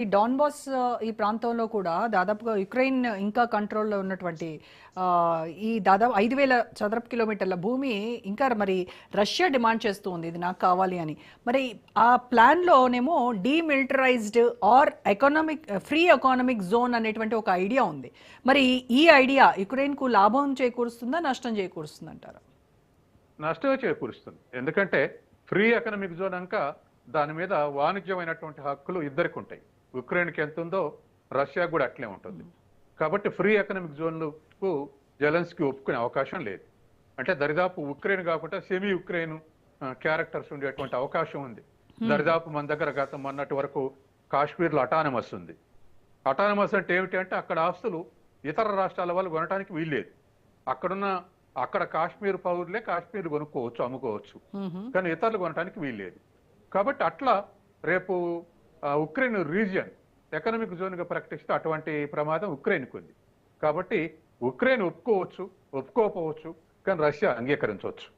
ఈ డాన్బాస్ ఈ ప్రాంతంలో కూడా దాదాపుగా యుక్రెయిన్ ఇంకా కంట్రోల్లో ఉన్నటువంటి ఈ దాదాపు ఐదు వేల చదరపు కిలోమీటర్ల భూమి ఇంకా మరి రష్యా డిమాండ్ చేస్తూ ఉంది. ఇది నాకు కావాలి అని. మరి ఆ ప్లాన్లోనేమో demilitarized or economic free economic zone అనేటువంటి ఒక ఐడియా ఉంది. మరి ఈ ఐడియా యుక్రెయిన్కు లాభం చేకూరుస్తుందా నష్టం చేకూరుస్తుంది అంటారా నష్టమే చేకూరుస్తుంది. ఎందుకంటే ఫ్రీ ఎకనామిక్ జోన్ అంక దాని మీద వాణిజ్యమైనటువంటి హక్కులు ఇద్దరికి ఉంటాయి ఉక్రెయిన్కి ఎంత ఉందో రష్యా కూడా అట్లే ఉంటుంది. కాబట్టి ఫ్రీ ఎకనామిక్ జోన్లకు జెలెన్స్కి ఒప్పుకునే అవకాశం లేదు. అంటే దరిదాపు ఉక్రెయిన్ కాకుండా సెమీ ఉక్రెయిన్ క్యారెక్టర్స్ ఉండేటువంటి అవకాశం ఉంది. దరిదాపు మన దగ్గర గత మొన్నటి వరకు కాశ్మీర్లో అటానమస్ ఉంది. అటానమస్ అంటే ఏమిటి అంటే అక్కడ ఆస్తులు ఇతర రాష్ట్రాల వాళ్ళు కొనడానికి వీల్లేదు. అక్కడున్న అక్కడ కాశ్మీర్ పౌరులే కాశ్మీర్ కొనుక్కోవచ్చు అమ్ముకోవచ్చు. మ్మ్. కానీ ఇతరులు కొనడానికి వీల్లేదు. కాబట్టి అట్లా రేపు ఉక్రెయిన్ రీజియన్ ఎకనామిక్ జోన్గా ప్రకటిస్తే అటువంటి ప్రమాదం ఉక్రెయిన్కి ఉంది. కాబట్టి ఉక్రెయిన్ ఒప్పుకోవచ్చు ఒప్పుకోకపోవచ్చు కానీ రష్యా అంగీకరించవచ్చు.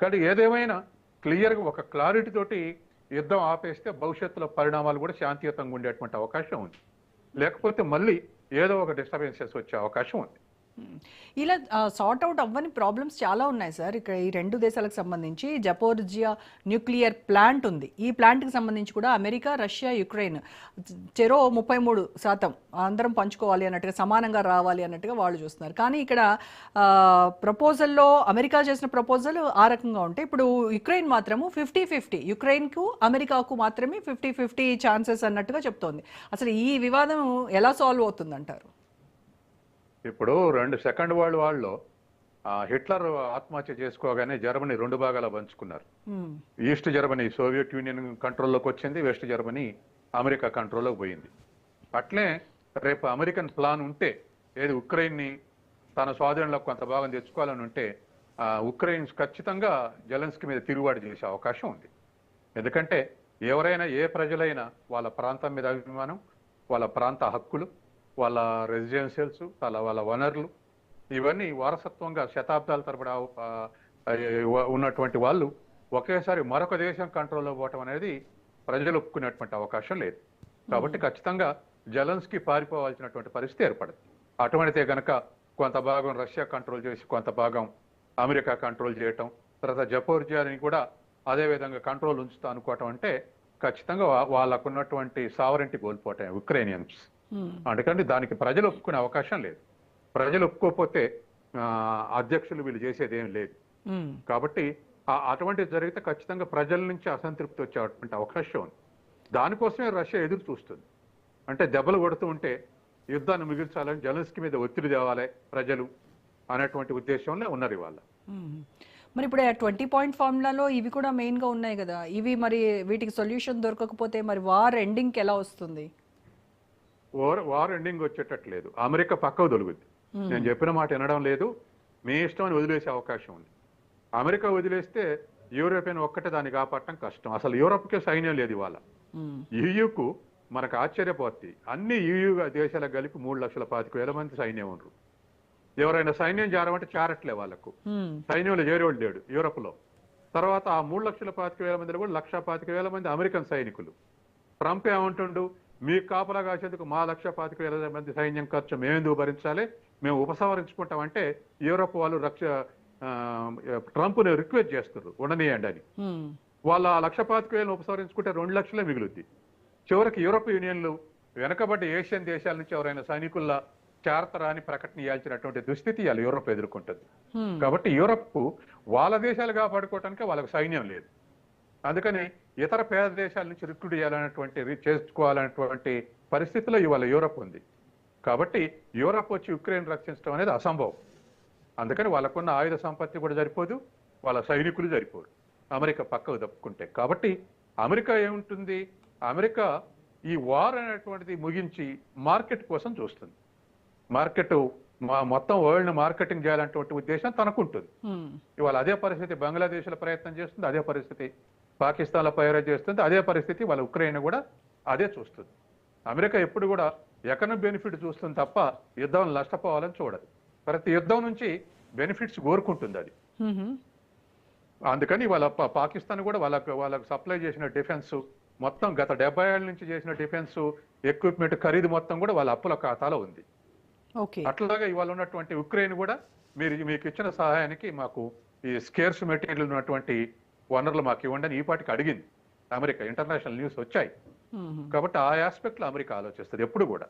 కానీ ఏదేమైనా క్లియర్గా ఒక క్లారిటీ తోటి యుద్ధం ఆపేస్తే భవిష్యత్తులో పరిణామాలు కూడా శాంతియుతంగా ఉండేటువంటి అవకాశం ఉంది. లేకపోతే మళ్ళీ ఏదో ఒక డిస్టర్బెన్సెస్ వచ్చే అవకాశం ఉంది. ఇలా సార్ట్ అవుట్ అవ్వని ప్రాబ్లమ్స్ చాలా ఉన్నాయి సార్ ఇక్కడ ఈ రెండు దేశాలకు సంబంధించి జపోర్జియా న్యూక్లియర్ ప్లాంట్ ఉంది. ఈ ప్లాంట్కి సంబంధించి కూడా అమెరికా రష్యా యుక్రెయిన్ చెరో ముప్పై మూడు శాతం అందరం పంచుకోవాలి అన్నట్టుగా సమానంగా రావాలి అన్నట్టుగా వాళ్ళు చూస్తున్నారు. కానీ ఇక్కడ ప్రపోజల్లో అమెరికా చేసిన ప్రపోజల్ ఆ రకంగా ఉంటే ఇప్పుడు యుక్రెయిన్ మాత్రము ఫిఫ్టీ ఫిఫ్టీ యుక్రెయిన్కు అమెరికాకు మాత్రమే ఫిఫ్టీ ఫిఫ్టీ ఛాన్సెస్ అన్నట్టుగా చెప్తోంది. అసలు ఈ వివాదం ఎలా సాల్వ్ అవుతుందంటారు? ఇప్పుడు రెండు సెకండ్ వరల్డ్ వార్లో ఆ, హిట్లర్ ఆత్మహత్య చేసుకోగానే జర్మనీ రెండు భాగాలు పంచుకున్నారు. ఈస్ట్ జర్మనీ సోవియట్ యూనియన్ కంట్రోల్లోకి వచ్చింది వెస్ట్ జర్మనీ అమెరికా కంట్రోల్లోకి పోయింది. అట్లే రేపు అమెరికన్ ప్లాన్ ఉంటే ఏది ఉక్రెయిన్ని తన స్వాధీనంలో కొంత భాగం తెచ్చుకోవాలని ఉంటే ఆ, ఉక్రెయిన్ ఖచ్చితంగా జెలెన్స్కీ మీద తిరుగుబాటు చేసే అవకాశం ఉంది. ఎందుకంటే ఎవరైనా ఏ ప్రజలైనా వాళ్ళ ప్రాంతం మీద అభిమానం వాళ్ళ ప్రాంత హక్కులు వాళ్ళ రెసిడెన్షియల్స్ వాళ్ళ వాళ్ళ వనరులు ఇవన్నీ వారసత్వంగా శతాబ్దాల తరబడి ఉన్నటువంటి వాళ్ళు ఒకేసారి మరొక దేశం కంట్రోల్లో పోవటం అనేది ప్రజలు ఒప్పుకునేటువంటి అవకాశం లేదు. కాబట్టి ఖచ్చితంగా జలన్స్కి పారిపోవాల్సినటువంటి పరిస్థితి ఏర్పడదు అటువంటిదే గనక కొంత భాగం రష్యా కంట్రోల్ చేసి కొంత భాగం అమెరికా కంట్రోల్ చేయటం తర్వాత జపోర్జియాని కూడా అదే విధంగా కంట్రోల్ ఉంచుతా అనుకోవటం అంటే ఖచ్చితంగా వాళ్ళకున్నటువంటి సావరెంటి కోల్పోవటం ఉక్రేనియన్స్ మ్మ్. అందుకని దానికి ప్రజలు ఒప్పుకునే అవకాశం లేదు. ప్రజలు ఒప్పుకోకపోతే అధ్యక్షులు వీళ్ళు చేసేది ఏం లేదు. మ్మ్. కాబట్టి అటువంటిది జరిగితే ఖచ్చితంగా ప్రజల నుంచి అసంతృప్తి వచ్చేటువంటి అవకాశం ఉంది. దానికోసమే రష్యా ఎదురు చూస్తుంది. అంటే దెబ్బలు కొడుతూ ఉంటే యుద్ధాన్ని మిగిల్చాలని జలన్స్కి మీద ఒత్తిడి తేవాలి ప్రజలు అనేటువంటి ఉద్దేశంలో ఉన్నారు ఇవాళ. మ్మ్. మరి ఇప్పుడు ట్వంటీ పాయింట్ ఫార్ములాలో ఇవి కూడా మెయిన్గా ఉన్నాయి కదా. ఇవి మరి వీటికి సొల్యూషన్ దొరకకపోతే మరి వార్ ఎండింగ్కి ఎలా వస్తుంది? వార్ వార్ ఎండింగ్ వచ్చేటట్లేదు. అమెరికా పక్కకు తొలుగుద్ది నేను చెప్పిన మాట వినడం లేదు. మీ ఇష్టం అని వదిలేసే అవకాశం ఉంది. అమెరికా వదిలేస్తే యూరోపియన్ ఒక్కటే దాన్ని కాపాడటం కష్టం. అసలు యూరోప్కే సైన్యం లేదు ఇవాళ. యూయూకు మనకు ఆశ్చర్యపోతుంది అన్ని యూయూ దేశాలకు కలిపి మూడు లక్షల పాతిక వేల మంది సైన్యం ఉన్నారు ఎవరైనా సైన్యం చేరమంటే చేరట్లే వాళ్ళకు. సైన్యంలో చేరేవాళ్ళు లేడు యూరోప్లో. తర్వాత ఆ మూడు లక్షల పాతిక వేల మందిలో కూడా లక్ష పాతిక వేల మంది అమెరికన్ సైనికులు. ట్రంప్ ఏమంటుండు? మీకు కాపలా కాసేందుకు మా లక్ష పాతిక వేల మంది సైన్యం ఖర్చు మేమెందుకు భరించాలి? మేము ఉపసంహరించుకుంటామంటే యూరోప్ వాళ్ళు రక్ష ఆ, ట్రంప్ని రిక్వెస్ట్ చేస్తున్నారు. ఉండనియండి అని. వాళ్ళ ఆ లక్ష పాతిక వేలను ఉపసంహరించుకుంటే రెండు లక్షలే మిగులుద్ది. చివరికి యూరోప్ యూనియన్లు వెనకబడ్డ ఏషియన్ దేశాల నుంచి ఎవరైనా సైనికుల చేరతరా అని ప్రకటన ఇవ్వాల్సినటువంటి దుస్థితి ఇవాళ యూరోప్ ఎదుర్కొంటుంది. కాబట్టి యూరప్ వాళ్ళ దేశాలు కాపాడుకోవటానికి వాళ్ళకి సైన్యం లేదు. అందుకని ఇతర పేద దేశాల నుంచి రిక్రూట్ చేయాలనేటువంటి చేసుకోవాలనేటువంటి పరిస్థితిలో ఇవాళ యూరప్ ఉంది. కాబట్టి యూరప్ వచ్చి యుక్రెయిన్ రక్షించడం అనేది అసంభవం. అందుకని వాళ్ళకున్న ఆయుధ సంపత్తి కూడా సరిపోదు వాళ్ళ సైనికులు సరిపోరు. అమెరికా పక్కకు తప్పుకుంటే కాబట్టి అమెరికా ఏముంటుంది? అమెరికా ఈ వార్ అనేటువంటిది ముగించి మార్కెట్ కోసం చూస్తుంది. మార్కెట్ మా- మొత్తం వరల్డ్ మార్కెటింగ్ చేయాలనేటువంటి ఉద్దేశం తనకుంటుంది. ఇవాళ అదే పరిస్థితి బంగ్లాదేశ్లో ప్రయత్నం చేస్తుంది అదే పరిస్థితి పాకిస్తాన్లో ప్రయోజనం చేస్తుంది. అదే పరిస్థితి వాళ్ళ ఉక్రెయిన్ కూడా అదే చూస్తుంది. అమెరికా ఎప్పుడు కూడా ఎకనామిక్ బెనిఫిట్ చూస్తుంది తప్ప యుద్ధం నష్టపోవాలని చూడదు. ప్రతి యుద్ధం నుంచి బెనిఫిట్స్ కోరుకుంటుంది అది. అందుకని వాళ్ళ పాకిస్తాన్ కూడా వాళ్ళకు వాళ్ళకు సప్లై చేసిన డిఫెన్స్ మొత్తం గత డెబ్బై ఏళ్ళ నుంచి చేసిన డిఫెన్స్ ఎక్విప్మెంట్ ఖరీదు మొత్తం కూడా వాళ్ళ అప్పుల ఖాతాలో ఉంది. అట్లాగే ఇవాళ ఉన్నటువంటి ఉక్రెయిన్ కూడా మీరు మీకు ఇచ్చిన సహాయానికి మాకు ఈ స్కేర్స్ మెటీరియల్ ఉన్నటువంటి వనరులు మాకు ఇవ్వండి అని ఈ పాటికి అడిగింది. అమెరికా ఇంటర్నేషనల్ న్యూస్ వచ్చాయి. కాబట్టి ఆ ఆస్పెక్ట్లో అమెరికా ఆలోచిస్తుంది ఎప్పుడు కూడా.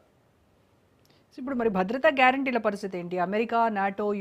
ఇప్పుడు మరి భద్రతా గ్యారంటీల పరిస్థితి ఏంటి? America NATO